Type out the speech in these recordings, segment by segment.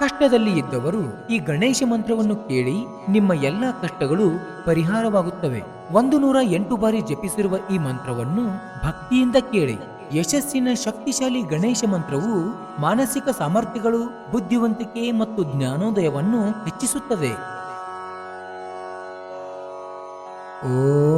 ಕಷ್ಟದಲ್ಲಿ ಇದ್ದವರು ಈ ಗಣೇಶ ಮಂತ್ರವನ್ನು ಕೇಳಿ ನಿಮ್ಮ ಎಲ್ಲ ಕಷ್ಟಗಳು ಪರಿಹಾರವಾಗುತ್ತವೆ. ಒಂದು ನೂರ ಎಂಟು ಬಾರಿ ಜಪಿಸಿರುವ ಈ ಮಂತ್ರವನ್ನು ಭಕ್ತಿಯಿಂದ ಕೇಳಿ. ಯಶಸ್ಸಿನ ಶಕ್ತಿಶಾಲಿ ಗಣೇಶ ಮಂತ್ರವು ಮಾನಸಿಕ ಸಾಮರ್ಥ್ಯಗಳು, ಬುದ್ಧಿವಂತಿಕೆ ಮತ್ತು ಜ್ಞಾನೋದಯವನ್ನು ಹೆಚ್ಚಿಸುತ್ತದೆ. ಓಂ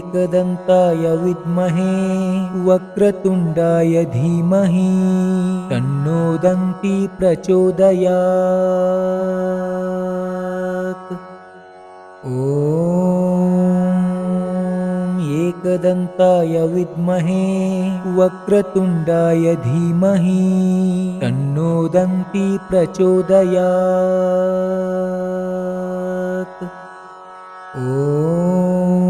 एकदन्ताय विद्महे वक्रतुण्डाय धीमहि तन्नो दन्ती प्रचोदयात्। ॐ एकदन्ताय विद्महे वक्रतुण्डाय धीमहि तन्नो दन्ती प्रचोदयात्। ॐ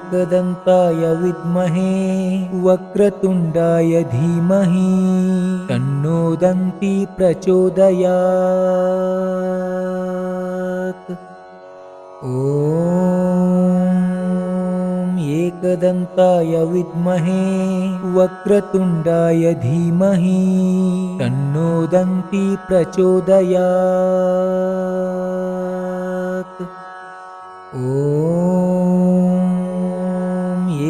एकदन्ताय विद्महे वक्रतुण्डाय धीमहि तन्नो दन्ती प्रचोदयात्। ॐ एकदन्ताय विद्महे वक्रतुण्डाय धीमहि तन्नो दन्ती प्रचोदयात्। ॐ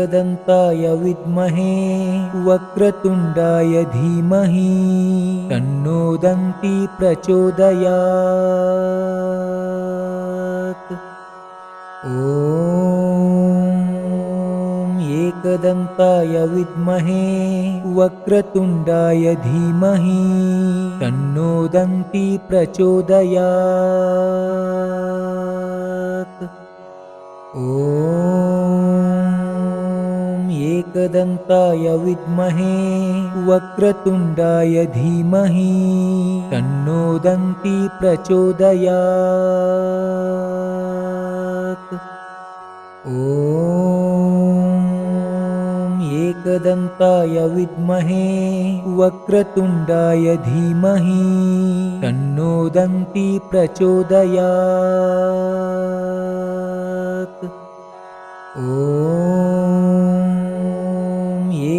एकदन्ताय विद्महे वक्रतुण्डाय धीमहि तन्नो दन्ती प्रचोदयात्। ॐ एकदन्ताय विद्महे वक्रतुण्डाय धीमहि तन्नो दन्ती प्रचोदयात्। ॐ एकदन्ताय विद्महे वक्रतुण्डाय धीमहि तन्नो दन्ती प्रचोदयात्। ॐ एकदन्ताय विद्महे वक्रतुण्डाय धीमहि तन्नो दन्ती प्रचोदयात्। ॐ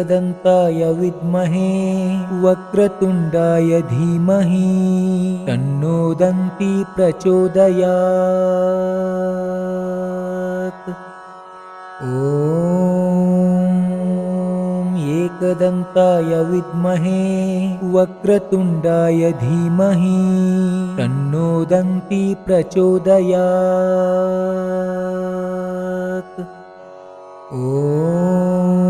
एकदन्ताय विद्महे वक्रतुण्डाय धीमहि तन्नो दन्ती प्रचोदयात्। ॐ एकदन्ताय विद्महे वक्रतुण्डाय धीमहि तन्नो दन्ती प्रचोदयात्। ॐ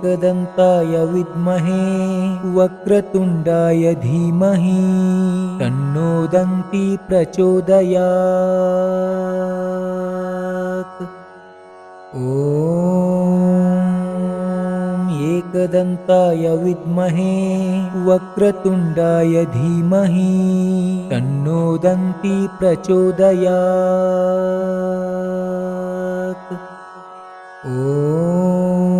एकदन्ताय विद्महे वक्रतुण्डाय धीमहि तन्नो दन्ती प्रचोदयात्। ॐ एकदन्ताय विद्महे वक्रतुण्डाय धीमहि तन्नो दन्ती प्रचोदयात्। ॐ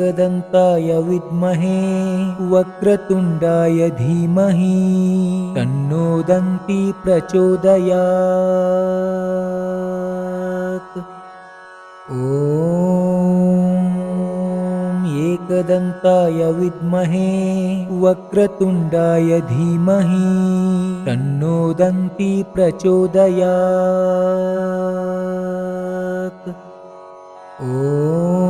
एकदन्ताय विद्महे वक्रतुण्डाय धीमहि तन्नो दन्ती प्रचोदयात्। ॐ एकदन्ताय विद्महे वक्रतुण्डाय धीमहि तन्नो दन्ती प्रचोदयात्। ॐ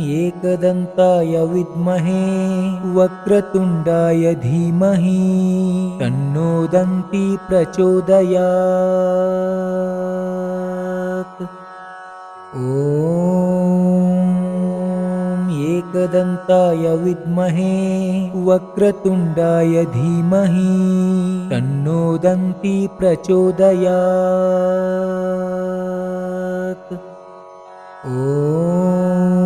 एकदन्ताय विद्महे वक्रतुण्डाय धीमहि तन्नो दन्ती प्रचोदयात्। ॐ एकदन्ताय विद्महे वक्रतुण्डाय धीमहि तन्नो दन्ती प्रचोदयात्। ॐ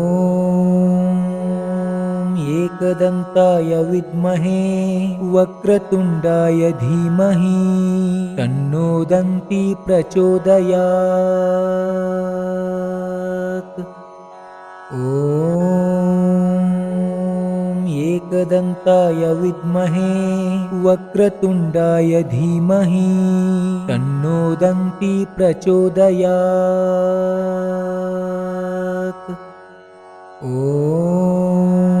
एकदन्ताय विद्महे वक्रतुण्डाय धीमहि तन्नो दन्ती प्रचोदयात्। ॐ एकदन्ताय विद्महे वक्रतुण्डाय धीमहि तन्नो दन्ती प्रचोदयात्। ॐ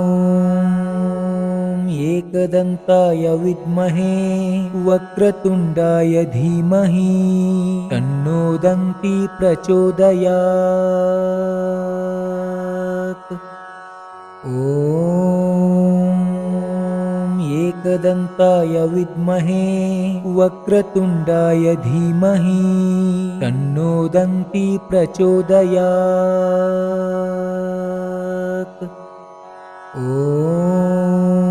एकदन्ताय विद्महे वक्रतुण्डाय धीमहि तन्नो दन्ती प्रचोदयात्। ॐ एकदन्ताय विद्महे वक्रतुण्डाय धीमहि तन्नो दन्ती प्रचोदयात्। ॐ